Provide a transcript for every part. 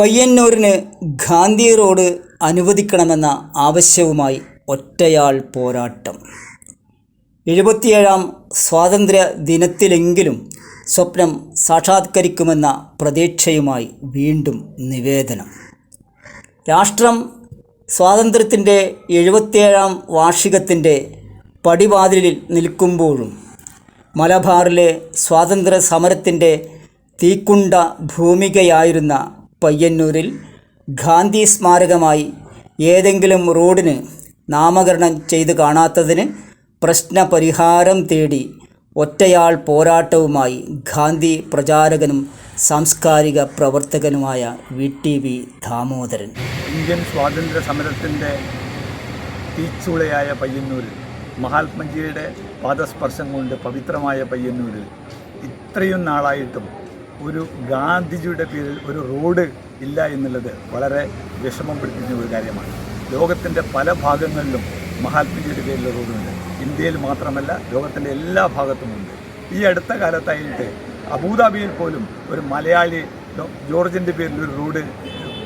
പയ്യന്നൂരിന് Gandhi road അനുവദിക്കണമെന്ന ആവശ്യവുമായി ഒറ്റയാൾ പോരാട്ടം. എഴുപത്തിയേഴാം സ്വാതന്ത്ര്യ ദിനത്തിലെങ്കിലും സ്വപ്നം സാക്ഷാത്കരിക്കുമെന്ന പ്രതീക്ഷയുമായി വീണ്ടും നിവേദനം. രാഷ്ട്രം സ്വാതന്ത്ര്യത്തിന്റെ എഴുപത്തിയേഴാം വാർഷികത്തിന്റെ പടിവാതിലിൽ നിൽക്കുമ്പോഴും മലബാറിലെ സ്വാതന്ത്ര്യ സമരത്തിന്റെ തീക്കുണ്ട ഭൂമികയായിരുന്ന പയ്യന്നൂരിൽ ഗാന്ധി സ്മാരകമായി ഏതെങ്കിലും റോഡിന് നാമകരണം ചെയ്ത് കാണാത്തതിന് പ്രശ്നപരിഹാരം തേടി ഒറ്റയാൾ പോരാട്ടവുമായി ഗാന്ധി പ്രചാരകനും സാംസ്കാരിക പ്രവർത്തകനുമായ V T V Damodaran. Indian സ്വാതന്ത്ര്യ സമരത്തിന്റെ തീച്ചുളയായ പയ്യന്നൂരിൽ മഹാത്മജിയുടെ പാദസ്പർശം കൊണ്ട് പവിത്രമായ പയ്യന്നൂരിൽ ഇത്രയും നാളായിട്ടും ഒരു ഗാന്ധിജിയുടെ പേരിൽ ഒരു റോഡ് ഇല്ല എന്നുള്ളത് വളരെ വിഷമം പിടിപ്പിക്കുന്ന ഒരു കാര്യമാണ്. ലോകത്തിന്റെ പല ഭാഗങ്ങളിലും മഹാത്മജിയുടെ പേരിൽ റോഡുണ്ട്. ഇന്ത്യയിൽ മാത്രമല്ല ലോകത്തിന്റെ എല്ലാ ഭാഗത്തുമുണ്ട് ഈ അടുത്ത കാലത്തായിട്ട് അബുദാബിയിൽ പോലും ഒരു മലയാളി ജോർജിന്റെ പേരിൽ ഒരു റോഡ്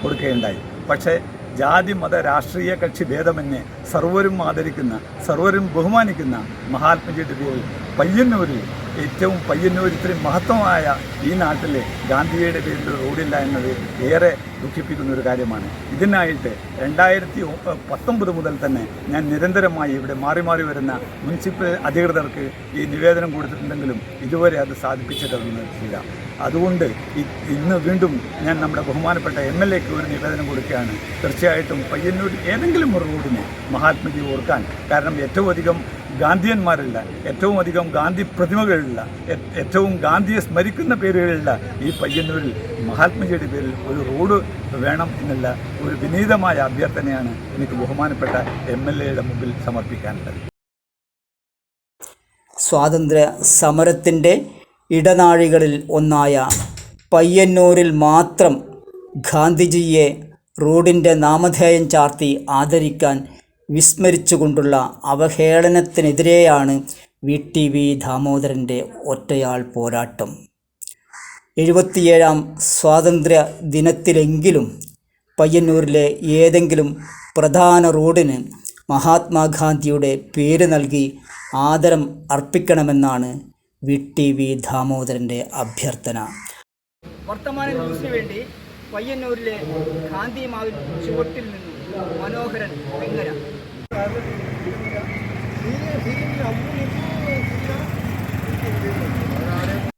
കൊടുക്കുകയുണ്ടായി. പക്ഷേ ജാതി മത രാഷ്ട്രീയ കക്ഷി ഭേദമന്യേ സർവരും ആദരിക്കുന്ന സർവരും ബഹുമാനിക്കുന്ന മഹാത്മജിയുടെ പേരിൽ പയ്യന്നൂരിൽ ഏറ്റവും പയ്യന്നൂർ ഇത്രയും മഹത്വമായ ഈ നാട്ടിൽ ഗാന്ധിജിയുടെ പേരിൽ റോഡില്ല എന്നത് ഏറെ ദുഃഖിപ്പിക്കുന്ന ഒരു കാര്യമാണ്. ഇതിനായിട്ട് രണ്ടായിരത്തി പത്തൊമ്പത് മുതൽ തന്നെ ഞാൻ നിരന്തരമായി ഇവിടെ മാറി മാറി വരുന്ന മുനിസിപ്പൽ അധികൃതർക്ക് ഈ നിവേദനം കൊടുത്തിട്ടുണ്ടെങ്കിലും ഇതുവരെ അത് സാധിപ്പിച്ചിട്ടില്ല അതുകൊണ്ട് ഇ- ഇന്ന് വീണ്ടും ഞാൻ നമ്മുടെ ബഹുമാനപ്പെട്ട എം എൽ എക്ക് ഒരു നിവേദനം കൊടുക്കുകയാണ്. തീർച്ചയായിട്ടും പയ്യന്നൂർ ഏതെങ്കിലും ഒരു റോഡിനെ മഹാത്മജി ഓർക്കാൻ കാരണം ഏറ്റവും അധികം ഗാന്ധിയന്മാരില്ല ഏറ്റവും അധികം ഗാന്ധി പ്രതിമകളില്ല ഏറ്റവും ഗാന്ധിയെ സ്മരിക്കുന്ന പേരുകളില്ല ഈ പയ്യന്നൂരിൽ മഹാത്മജിയുടെ പേരിൽ ഒരു റോഡ് വേണം എന്നുള്ള ഒരു വിനീതമായ അഭ്യർത്ഥനയാണ് എനിക്ക് ബഹുമാനപ്പെട്ട എം എൽ എയുടെ മുമ്പിൽ സമർപ്പിക്കാനുള്ളത്. സ്വാതന്ത്ര്യ സമരത്തിന്റെ ഇടനാഴികളിൽ ഒന്നായ പയ്യന്നൂരിൽ മാത്രം ഗാന്ധിജിയെ റോഡിന്റെ നാമധേയം ചാർത്തി ആദരിക്കാൻ വിസ്മരിച്ചുകൊണ്ടുള്ള അവഹേളനത്തിനെതിരെയാണ് വി ടി വി ദാമോദരന്റെ ഒറ്റയാൾ പോരാട്ടം. എഴുപത്തിയേഴാം സ്വാതന്ത്ര്യ ദിനത്തിലെങ്കിലും പയ്യന്നൂരിലെ ഏതെങ്കിലും പ്രധാന റോഡിന് മഹാത്മാഗാന്ധിയുടെ പേര് നൽകി ആദരം അർപ്പിക്കണമെന്നാണ് വി ടി വി ദാമോദരന്റെ അഭ്യർത്ഥന. വർത്തമാന ന്യൂസിന് വേണ്ടി പയ്യന്നൂരിലെ ഗാന്ധി മാവിൻ ചുവട്ടിൽ നിന്നും മനോഹരൻ വെങ്ങര. Thank you.